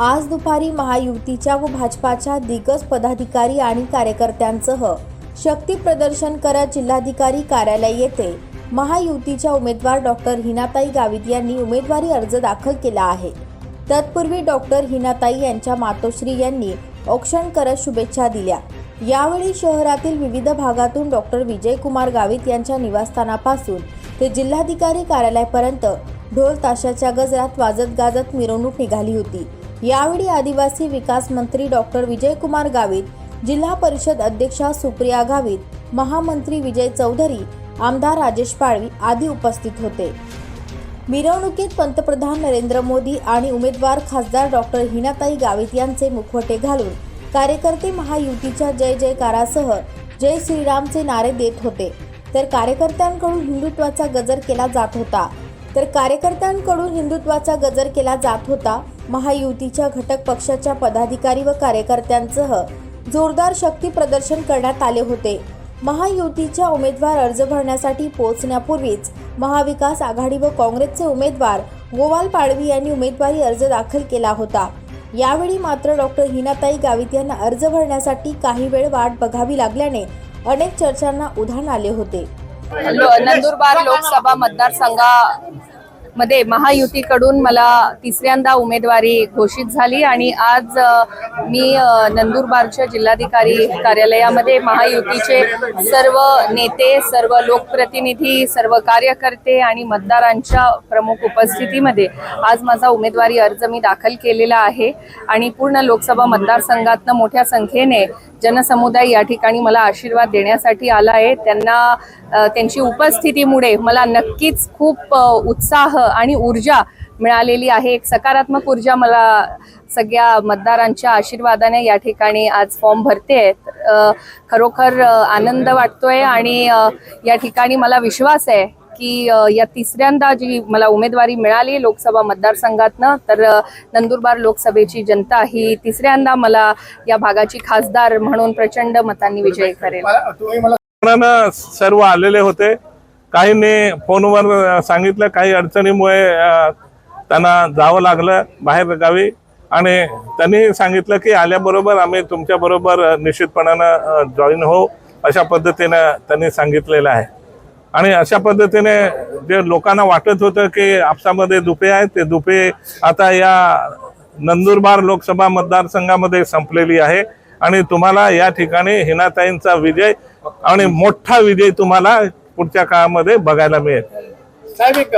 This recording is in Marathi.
आज दुपारी महायुतीच्या व भाजपाच्या दिग्गज पदाधिकारी आणि कार्यकर्त्यांसह शक्ती प्रदर्शन करत जिल्हाधिकारी कार्यालय येथे महायुतीच्या उमेदवार डॉक्टर हिनाताई गावित यांनी उमेदवारी अर्ज दाखल केला आहे. तत्पूर्वी डॉक्टर हिनाताई यांच्या मातोश्री यांनी औक्षण करत शुभेच्छा दिल्या. यावेळी शहरातील विविध भागातून डॉक्टर विजयकुमार गावित यांच्या निवासस्थानापासून ते जिल्हाधिकारी कार्यालयापर्यंत ढोल ताशाच्या गजरात वाजत गाजत मिरवणूक निघाली होती. यावेळी आदिवासी विकास मंत्री डॉक्टर विजयकुमार गावित जिल्हा परिषद अध्यक्षा सुप्रिया गावित महामंत्री विजय चौधरी आमदार राजेश पाळवी आदी उपस्थित होते. मिरवणुकीत पंतप्रधान नरेंद्र मोदी आणि उमेदवार खासदार डॉक्टर हिनाताई गावित यांचे मुखवटे घालून कार्यकर्ते महायुतीच्या जय जयकारासह जय श्रीरामचे नारे देत होते. तर कार्यकर्त्यांकडून हिंदुत्वाचा गजर केला जात होता. तर कार्यकर्त्यांकडून हिंदुत्वाचा गजर केला जात होता. महायुतीच्या घटक पक्षाच्या पदाधिकारी व कार्यकर्त्यांसह जोरदार शक्ती प्रदर्शन करण्यात आले होते. महायुतीच्या उमेदवार अर्ज भरण्यासाठी पोहोचण्यापूर्वीच महाविकास आघाडी व काँग्रेसचे उमेदवार गोवाल पाडवी यांनी उमेदवारी अर्ज दाखल केला होता. यावेळी मात्र डॉक्टर हिनाताई गावित यांना अर्ज भरण्यासाठी काही वेळ वाट बघावी लागल्याने अनेक चर्चांना उधाण आले होते. नंदुरबार लोकसभा मध्ये महायुतीकडून मला तिसऱ्यांदा उमेदवारी घोषित झाली आणि आज मी नंदुरबारच्या जिल्हाधिकारी कार्यालयामध्ये महायुतीचे सर्व नेते सर्व लोकप्रतिनिधी सर्व कार्यकर्ते आणि मतदारांच्या प्रमुख उपस्थितीमध्ये आज माझा उमेदवारी अर्ज मी दाखल केलेला आहे आणि पूर्ण लोकसभा मतदारसंघातनं मोठ्या संख्येने जनसमुदाय या ठिकाणी मला आशीर्वाद देण्यासाठी आला आहे. त्यांना त्यांची उपस्थितीमुळे मला नक्कीच खूप उत्साह आणि ऊर्जा मिळालेली आहे. एक सकारात्मक ऊर्जा मला सगळ्या मतदारांच्या आशीर्वादाने या ठिकाणी आज फॉर्म भरते. खरोखर आनंद वाटतोय आणि या ठिकाणी मला विश्वास आहे की या तिसऱ्यांदा जी मला उमेदवारी मिळाली लोकसभा मतदारसंघातनं तर नंदुरबार लोकसभेची जनता ही तिसऱ्यांदा मला या भागाची खासदार म्हणून प्रचंड मतांनी विजयी करेल. सर्व आलेले होते. काहींनी फोनवर सांगितलं काही अडचणीमुळे त्यांना जावं लागलं बाहेर गावी. आणि त्यांनी सांगितलं की आल्याबरोबर आम्ही तुमच्याबरोबर निश्चितपणानं जॉईन होऊ अशा पद्धतीनं त्यांनी सांगितलेलं आहे. आणि अशा पद्धतीने जे लोकांना वाटत होतं की आपसामध्ये दुपे आहेत ते दुपे आता या नंदुरबार लोकसभा मतदारसंघामध्ये संपलेली आहे. आणि तुम्हाला या ठिकाणी हिनाताईंचा विजय आणि मोठा विजय तुम्हाला पुढच्या काळामध्ये बघायला मिळेल. साहेब एक